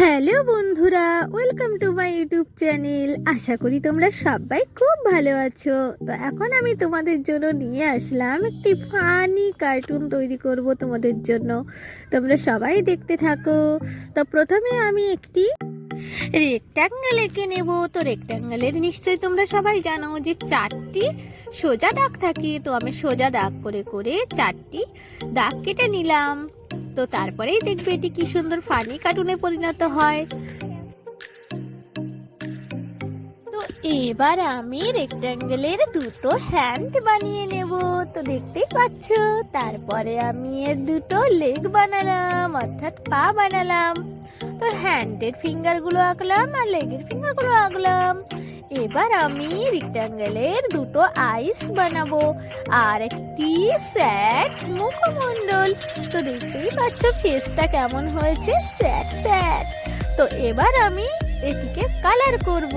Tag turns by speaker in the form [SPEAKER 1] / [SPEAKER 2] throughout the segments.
[SPEAKER 1] Hello বন্ধুরা, welcome to my YouTube channel. আশা করি তোমরা সবাই খুব ভালো আছো। তো এখন আমি তোমাদের জন্য নিয়ে আসলাম একটি ফানি কার্টুন তৈরি করব তোমাদের জন্য। তোমরা সবাই দেখতে থাকো। তো প্রথমে আমি একটি রেক্ট্যাঙ্গেল এঁকে নেব। তো রেক্ট্যাঙ্গেলের নিশ্চয়ই তোমরা সবাই জানো যে চারটি সোজা দাগ থাকে। তো আমি সোজা দাগ করে করে চারটি দাগ কেটে নিলাম। তো তারপরেই দেখবে এটি কি সুন্দর ফানি কার্টুনে পরিণত হয়। তো এবার আমি রেক্ট্যাঙ্গেলের দুটো হ্যান্ড বানিয়ে নেব। তো দেখতেই পাচ্ছ, তারপরে আমি এর দুটো লেগ বানালাম, অর্থাৎ পা বানালাম। তো হ্যান্ডের ফিঙ্গারগুলো আঁকলাম আর লেগের ফিঙ্গারগুলো আঁকলাম। এবার আমি রেক্ট্যাঙ্গেলের দুটো আইস বানাবো আর একটি স্যাট মুখমণ্ডল। তো দেখতেই পাচ্ছ ফেসটা কেমন হয়েছে? স্যাট স্যাট তো এবার আমি এটিকে কালার করব।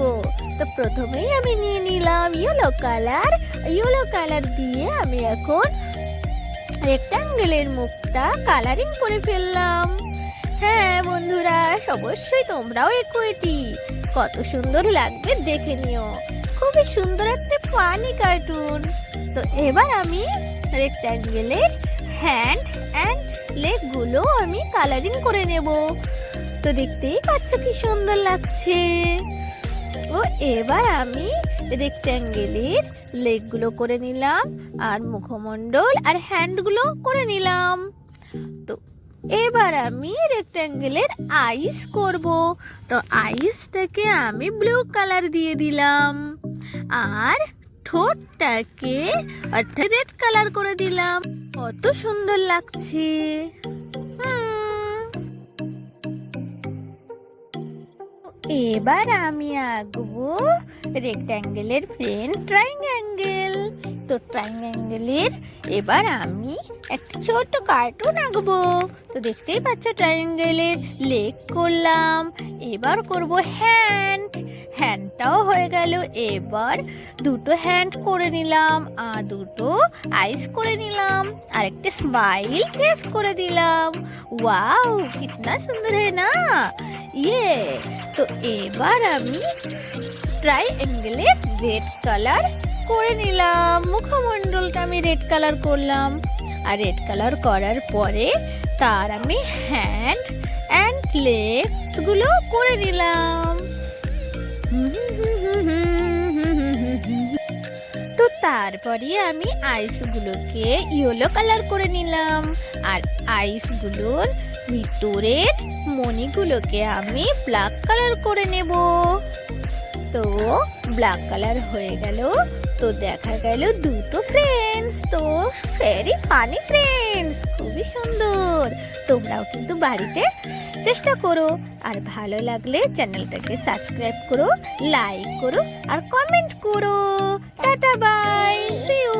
[SPEAKER 1] তো প্রথমেই আমি নিয়ে নিলাম ইয়েলো কালার ইয়েলো কালার দিয়ে আমি এখন রেক্ট্যাঙ্গেলের মুখটা কালারিং করে ফেললাম। হ্যাঁ বন্ধুরা, অবশ্যই তোমরাও একো এটি কত সুন্দর লাগবে দেখে নিও। খুবই সুন্দর একটা ফানি কার্টুন। তো এবার আমি রেক্ট্যাঙ্গেলের হ্যান্ড অ্যান্ড লেগগুলো আমি কালারিং করে নেব। তো দেখতেই পাচ্ছ কি সুন্দর লাগছে। ও এবার আমি রেক্ট্যাঙ্গেলের লেগগুলো করে নিলাম, আর মুখমণ্ডল আর হ্যান্ডগুলো করে নিলাম। এবার আমি রেক্ট্যাঙ্গেলের আইস করব। তো আইসটাকে আমি ব্লু কালার দিয়ে দিলাম। আর ঠোঁটটাকে অর্থাৎ রেড কালার করে দিলাম। কত সুন্দর লাগছে। এবার আমি আঁকবো রেক্ট্যাঙ্গেলের ফ্রেন্ড ট্রাইঙ্গেল তো ট্রাইঙ্গেলের এবার আমি একটা ছোট্ট কার্টুন আঁকবো। তো দেখতেই পাচ্ছ ট্রাইঙ্গেলের লেগ করলাম, এবার করব হ্যান্ড হ্যান্ডটাও হয়ে গেল, এবার দুটো হ্যান্ড করে নিলাম আর দুটো আইস করে নিলাম। আর একটা স্মাইল ফেস করে দিলাম। ওয়াও কিতনা সুন্দর है না? ইয়ে তো এবার আমি ট্রাইঅ্যাঙ্গেলের রেড কালার করে নিলাম। মুখমণ্ডলটা আমি রেড কালার করলাম। আর রেড কালার করার পরে তার আমি হ্যান্ড অ্যান্ড লেগসগুলো করে নিলাম। তো তারপরে আমি আইসগুলোকে ইয়েলো কালার করে নিলাম। আর আইসগুলোর ভিতরের মণিগুলোকে আমি ব্ল্যাক কালার করে নেব। তো ব্ল্যাক কালার হয়ে গেল তো দেখা গেল দুটো ফ্রেন্ডস তো ভেরি ফানি ফ্রেন্ডস খুবই সুন্দর। তোমরাও কিন্তু বাড়িতে চেষ্টা করো। আর ভালো লাগলে চ্যানেলটাকে সাবস্ক্রাইব করো লাইক করো, আর কমেন্ট করো। Tata bye see you